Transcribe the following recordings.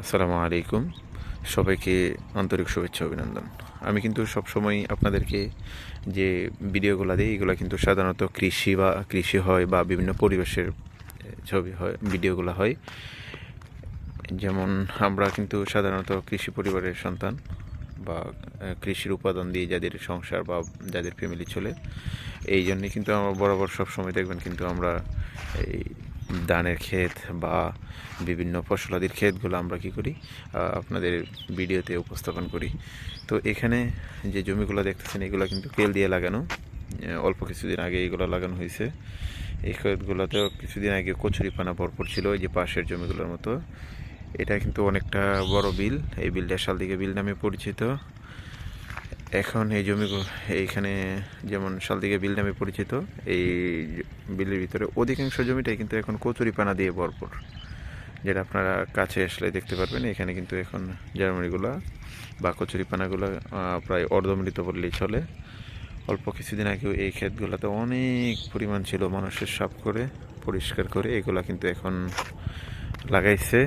আসসালামু আলাইকুম। সবাইকে আন্তরিক শুভেচ্ছা অভিনন্দন। আমি কিন্তু সবসময় আপনাদেরকে যে ভিডিওগুলো দিই, এগুলো কিন্তু সাধারণত কৃষি বা কৃষি হয় বা বিভিন্ন পরিবেশের ছবি হয়, ভিডিওগুলো হয়। যেমন আমরা কিন্তু সাধারণত কৃষি পরিবারের সন্তান বা কৃষির উপাদান দিয়ে যাদের সংসার বা যাদের ফ্যামিলি চলে, এই জন্যে কিন্তু আমরা বরাবর সবসময় দেখবেন কিন্তু আমরা এই ধানের ক্ষেত বা বিভিন্ন ফসলাদির ক্ষেতগুলো আমরা কি করি আপনাদের ভিডিওতে উপস্থাপন করি। তো এখানে যে জমিগুলো দেখতেছেন, এগুলো কিন্তু কেল দিয়ে লাগানো। অল্প কিছুদিন আগে এগুলো লাগানো হয়েছে। এই ক্ষেতগুলোতেও কিছুদিন আগে কচুরি পানা ভরপুর ছিল ওই যে পাশের জমিগুলোর মতো। এটা কিন্তু অনেকটা বড় বিল, এই বিলটা শালদিকে বিল নামে পরিচিত। এখন এই জমি এইখানে যেমন শালদিকে বিল নামে পরিচিত, এই বিলের ভিতরে অধিকাংশ জমিটাই কিন্তু এখন কচুরি পানা দিয়ে ভরপুর, যেটা আপনারা কাছে আসলে দেখতে পারবেন। এখানে কিন্তু এখন জার্মানিগুলো বা কচুরি পানাগুলো প্রায় অর্ধমৃত বললেই চলে। অল্প কিছুদিন আগেও এই ক্ষেতগুলোতে অনেক পরিমাণ ছিল মানুষের সাফ করে পরিষ্কার করে, এগুলা কিন্তু এখন লাগাইছে।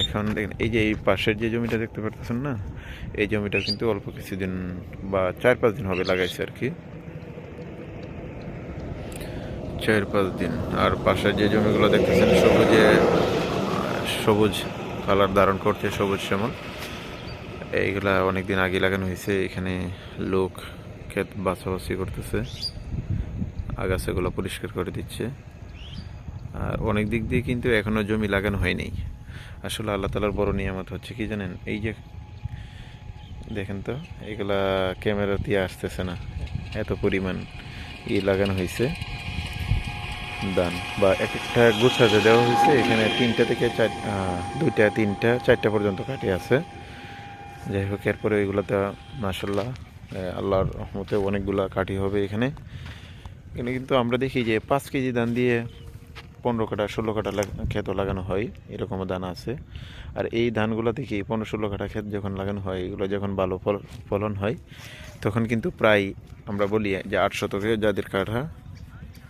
এখন দেখেন, এই যে এই পাশের যে জমিটা দেখতে পারতেছেন না এই জমিটা কিন্তু অল্প কিছুদিন বা চার পাঁচ দিন হবে লাগাইছে আর কি। চার পাঁচ দিন। আর পাশে যে জমিগুলো দেখতেছেন, সবুজে, সবুজ কালার ধারণ করছে, সবুজ শ্যামল। এইগুলা অনেকদিন আগে লাগানো হয়েছে। এখানে লোক ক্ষেত বাছাবাছি করতেছে। আগাছাগুলো পরিষ্কার করে দিচ্ছে। আর অনেক দিক দিয়ে কিন্তু এখনও জমি লাগানো হয়নি। আসলে আল্লাহ তালার বড় নিয়ামত হচ্ছে কি জানেন? এই যে দেখেন তো, এগুলা ক্যামেরা দিয়ে আসতেছে না। এত পরিমাণ ই লাগানো হয়েছে দান, বা এক একটা গুছাতে দেওয়া হয়েছে এখানে তিনটা থেকে চার দুইটা, তিনটা, চারটা পর্যন্ত কাটি আছে। যাই হোক, এরপরে ওইগুলোতে মাসাল্লাহ আল্লাহর রহমতে অনেকগুলা কাঠি হবে এখানে। এখানে কিন্তু আমরা দেখি যে পাঁচ কেজি ধান দিয়ে পনেরো কাটা ষোলো কাটা লাগ- ক্ষেত লাগানো হয়, এরকমও ধান আছে। আর এই ধানগুলো থেকে পনেরো ষোলো কাটা ক্ষেত যখন লাগানো হয়, এগুলো যখন ভালো ফল, ফলন হয়, তখন কিন্তু প্রায় আমরা বলি যে আট শতকে যাদের কাঠা,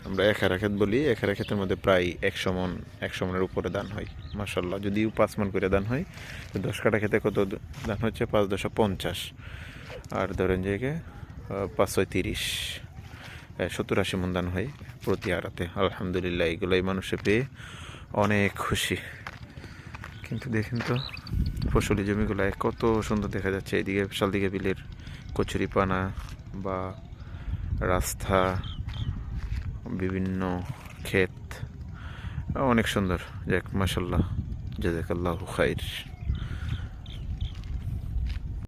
আমরা একারা ক্ষেত বলি একারা ক্ষেতের মধ্যে প্রায় একশো মন, একশো মনের উপরে দান হয় মাসাল্লাহ যদিও পাঁচ মন করে দান হয়, তো দশ কাটা খেতে কত দান হচ্ছে? পাঁচ দশা পঞ্চাশ। আর ধরেন জায়গায় পাঁচ ছয় তিরিশ সত্তর আশি মন দান হয়। প্রতি আড়াতে। আলহামদুলিল্লাহ, এগুলোই মানুষে পেয়ে অনেক খুশি। কিন্তু দেখেন তো, ফসলি জমিগুলো কত সুন্দর দেখা যাচ্ছে। এদিকে শালদিকে বিলের কচুরি পানা বা রাস্তা, বিভিন্ন ক্ষেত, অনেক সুন্দর। যাক মাসাল্লাহ জাজাকাল্লাহ খাইর।